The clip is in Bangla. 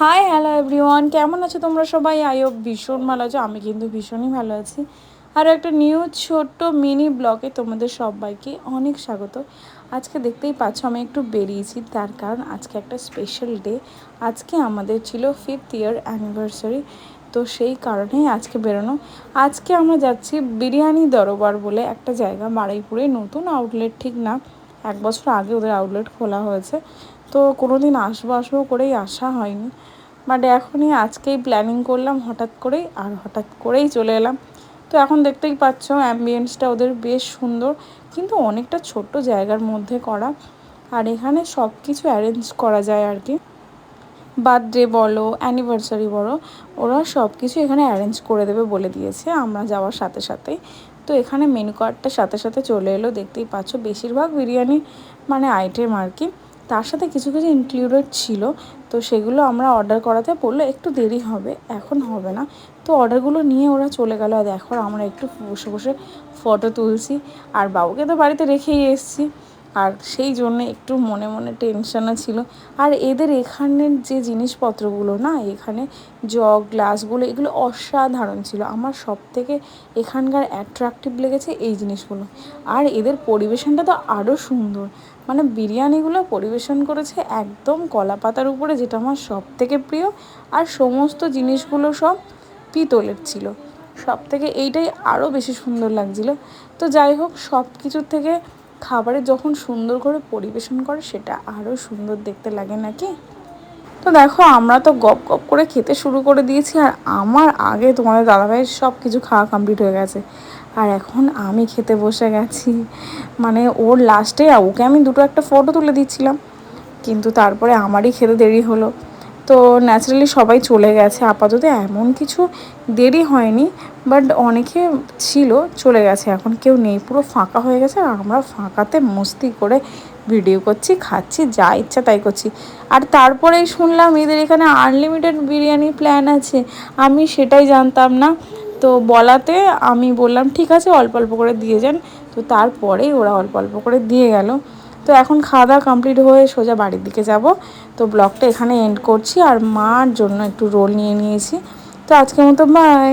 হাই হ্যালো এভরিওয়ান কেমন আছো তোমরা সবাই? আইও ভীষণ ভালো আছো। আমি কিন্তু ভীষণই ভালো আছি। আর একটা নিউ ছোট্ট মিনি ব্লগে তোমাদের সবাইকে অনেক স্বাগত। আজকে দেখতেই পাচ্ছ আমি একটু বেরিয়েছি। তার কারণ আজকে একটা স্পেশাল ডে আজকে আমাদের ছিল ফিফথ ইয়ার অ্যানিভার্সারি তো সেই কারণেই আজকে বেরোনো। আজকে আমরা যাচ্ছি বিরিয়ানি দরবার বলে একটা জায়গা, বারুইপুরে। নতুন আউটলেট ঠিক না। এক বছর আগে ওদের আউটলেট খোলা হয়েছে। তো কোনো দিন আসব আসব করেই আসা হয়নি। বাট এখনই আজকেই প্ল্যানিং করলাম, হঠাৎ করেই আর হঠাৎ করেই চলে এলাম। তো এখন দেখতেই পাচ্ছ অ্যাম্বিয়েন্সটা ওদের বেশ সুন্দর, কিন্তু অনেকটা ছোট্ট জায়গার মধ্যে করা। আর এখানে সব কিছু অ্যারেঞ্জ করা যায় আর কি। বার্থডে বলো অ্যানিভার্সারি বলো, ওরা সব কিছু এখানে অ্যারেঞ্জ করে দেবে বলে দিয়েছে, আমরা যাওয়ার সাথে সাথেই। তো এখানে মেনু কার্ডটা সাথে সাথে চলে এলো, দেখতেই পাচ্ছ, বেশিরভাগ বিরিয়ানি মানে আইটেম আর কি। তার সাথে কিছু কিছু ইনক্লুডেড ছিল, তো সেগুলো আমরা অর্ডার করাতে পড়লে একটু দেরি হবে, এখন হবে না। তো অর্ডারগুলো নিয়ে ওরা চলে গেলো, আর দেখো আমরা একটু বসে বসে ফটো তুলছি। আর বাবুকে তো বাড়িতে রেখেই এসেছি। আর সেই জন্য একটু মনে মনে টেনশনও ছিল। আর এদের এখানের যে জিনিসপত্রগুলো না, এখানে জগ গ্লাসগুলো এগুলো অসাধারণ ছিল। আমার সব থেকে এখানকার অ্যাট্রাকটিভ লেগেছে এই জিনিসগুলো। আর এদের পরিবেশনটা তো আরও সুন্দর। মানে বিরিয়ানিগুলো পরিবেশন করেছে একদম কলা পাতার উপরে, যেটা আমার সব থেকে প্রিয়। আর সমস্ত জিনিসগুলো সব পিতলের ছিল। সব থেকে এইটাই আরও বেশি সুন্দর লাগছিল। তো যাই হোক সব কিছুর থেকে খাবারে যখন সুন্দর করে পরিবেশন করে, সেটা আরও সুন্দর দেখতে লাগে নাকি? তো দেখো, আমরা তো গপ গপ করে খেতে শুরু করে দিয়েছি, আর আমার আগে তোমাদের দাদাভাইয়ের সব কিছু খাওয়া কমপ্লিট হয়ে গেছে। আর এখন আমি খেতে বসে গেছি। মানে ওর লাস্টে ওকে আমি দুটো একটা ফটো তুলে দিচ্ছিলাম। কিন্তু তারপরে আমারই খেতে দেরি হলো। তো ন্যাচারালি সবাই চলে গেছে। আপাতত এমন কিছু দেরি হয়নি বাট অনেকে ছিল, চলে গেছে। এখন কেউ নেই, পুরো ফাঁকা হয়ে গেছে। আর আমরা ফাঁকাতে মস্তি করে ভিডিও করছি, খাচ্ছি, যা ইচ্ছা তাই করছি। আর তারপরেই শুনলাম এদের এখানে আনলিমিটেড বিরিয়ানি প্ল্যান আছে। আমি সেটাই জানতাম না। তো বলাতে আমি বললাম, ঠিক আছে, অল্প অল্প করে দিয়ে যান। তো তারপরেই ওরা অল্প অল্প করে দিয়ে গেল। তো এখন খাওয়া দাওয়া কমপ্লিট হয়ে সোজা বাড়ির দিকে যাব। তো ব্লগটা এখানে এন্ড করছি আর মার জন্য একটু রোল নিয়ে নিয়েছি। তো আজকের মতো বাই